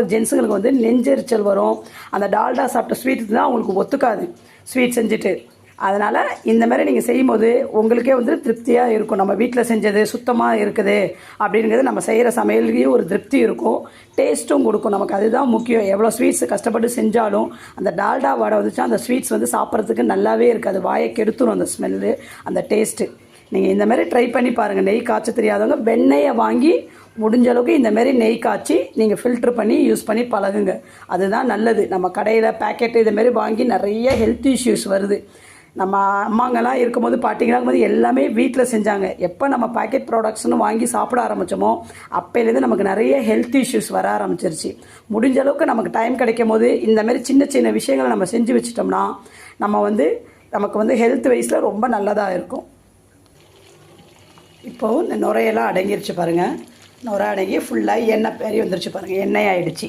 ஜென்ஸுங்களுக்கு வந்து நெஞ்செரிச்சல் வரும். அந்த டால்டா சாப்பிட்ட ஸ்வீட் தான் அவங்களுக்கு ஒத்துக்காது. ஸ்வீட் செஞ்சுட்டு. அதனால் இந்த மாதிரி நீங்கள் செய்யும்போது உங்களுக்கே வந்து திருப்தியாக இருக்கும். நம்ம வீட்டில் செஞ்சது சுத்தமாக இருக்குது அப்படிங்கிறது நம்ம செய்கிற சமையல்லையும் ஒரு திருப்தி இருக்கும். டேஸ்ட்டும் கொடுக்கும் நமக்கு. அதுதான் முக்கியம். எவ்வளோ ஸ்வீட்ஸ் கஷ்டப்பட்டு செஞ்சாலும் அந்த டால்டா வடை வந்துச்சா அந்த ஸ்வீட்ஸ் வந்து சாப்பிட்றதுக்கு நல்லாவே இருக்காது. வாயை கெடுத்துரும் அந்த ஸ்மெல்லு அந்த டேஸ்ட்டு நீங்கள் இந்த மாதிரி ட்ரை பண்ணி பாருங்கள் நெய் காய்ச்ச தெரியாதவங்க வெண்ணெயை வாங்கி முடிஞ்ச அளவுக்கு இந்த மாதிரி நெய் காய்ச்சி நீங்கள் ஃபில்ட்ரு பண்ணி யூஸ் பண்ணி பழகுங்க. அதுதான் நல்லது. நம்ம கடையில் பேக்கெட்டு இதுமாரி வாங்கி நிறைய ஹெல்த் இஷ்யூஸ் வருது. நம்ம அம்மாங்கெல்லாம் இருக்கும்போது பாட்டிங்களாம் இருக்கும்போது எல்லாமே வீட்டில் செஞ்சாங்க. எப்போ நம்ம பாக்கெட் ப்ராடக்ட்ஸ்னு வாங்கி சாப்பிட ஆரம்பித்தோமோ அப்போலேருந்து நமக்கு நிறைய ஹெல்த் இஷ்யூஸ் வர ஆரம்பிச்சிருச்சு. முடிஞ்ச அளவுக்கு நமக்கு டைம் கிடைக்கும் போது இந்தமாரி சின்ன சின்ன விஷயங்களை நம்ம செஞ்சு வச்சிட்டோம்னா நம்ம வந்து நமக்கு வந்து ஹெல்த் வைஸில் ரொம்ப நல்லதாக இருக்கும். இப்போது இந்த நுரையெல்லாம் அடங்கிருச்சு பாருங்கள் நுரை அடங்கி ஃபுல்லாக எண்ணெய் பெரிய வந்துருச்சு பாருங்கள் எண்ணெய் ஆகிடுச்சு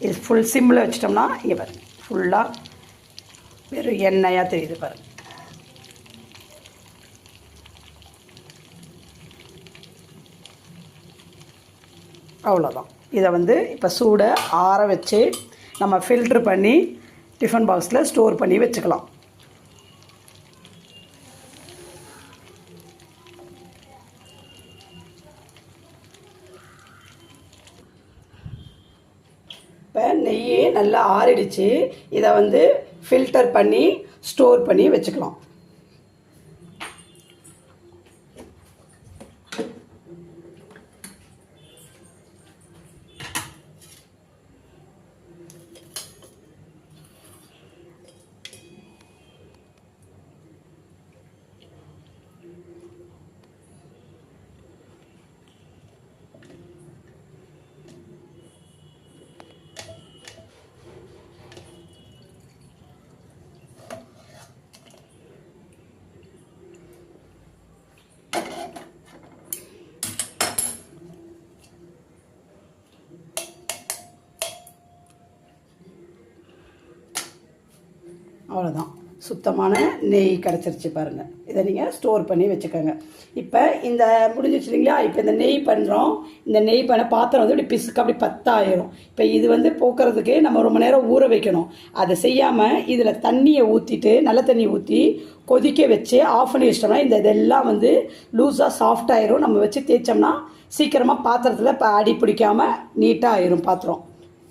இது ஃபுல் சிம்மில் வச்சிட்டோம்னா இங்கே பாருங்கள் ஃபுல்லாக வெறும் எண்ணெயாக தெரியுது பாருங்கள் அவ்வளோதான் இதை வந்து இப்போ சூடை ஆற வச்சு நம்ம ஃபில்ட்ரு பண்ணி டிஃபன் பாக்ஸில் ஸ்டோர் பண்ணி வச்சுக்கலாம். இப்போ நெய்யே நல்லா ஆறிடுச்சு. இதை வந்து ஃபில்டர் பண்ணி ஸ்டோர் பண்ணி வச்சுக்கலாம். அவ்வளோதான் சுத்தமான நெய் கிடச்சிருச்சு பாருங்கள் இதை நீங்கள் ஸ்டோர் பண்ணி வச்சுக்கோங்க. இப்போ இந்த முடிஞ்சிச்சு இல்லைங்களா இப்போ இந்த நெய் பண்ணுறோம் இந்த நெய் பண்ண பாத்திரம் வந்து இப்படி பிசுக்கு அப்படி பத்தாயிரும். இப்போ இது வந்து போக்குறதுக்கு நம்ம ரொம்ப நேரம் ஊற வைக்கணும். அதை செய்யாமல் இதில் தண்ணியை ஊற்றிட்டு நல்ல தண்ணி ஊற்றி கொதிக்க வச்சு ஆஃப் பண்ணி வச்சிட்டோம்னா இந்த இதெல்லாம் வந்து லூஸாக சாஃப்ட் ஆயிரும். நம்ம வச்சு தேய்ச்சோம்னா சீக்கிரமாக பாத்திரத்தில் இப்போ அடி பிடிக்காமல் நீட்டாக ஆயிரும் பாத்திரம்.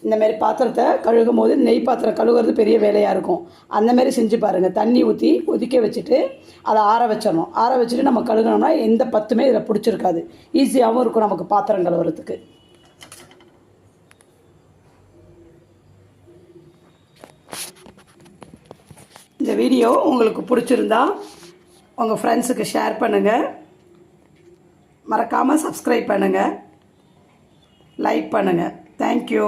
இந்தமாரி பாத்திரத்தை கழுகும் போது நெய் பாத்திரம் கழுவுறது பெரிய வேலையாக இருக்கும். அந்தமாரி செஞ்சு பாருங்கள் தண்ணி ஊற்றி கொதிக்க வச்சுட்டு அதை ஆற வச்சிடணும். ஆற வச்சுட்டு நம்ம கழுகுனோம்னா எந்த பத்துமே இதில் பிடிச்சிருக்காது. ஈஸியாகவும் இருக்கும் நமக்கு பாத்திரம் கழுவுறதுக்கு. இந்த வீடியோ உங்களுக்கு பிடிச்சிருந்தா உங்கள் ஃப்ரெண்ட்ஸுக்கு ஷேர் பண்ணுங்கள் மறக்காமல் சப்ஸ்கிரைப் பண்ணுங்கள் லைக் பண்ணுங்கள் தேங்க்யூ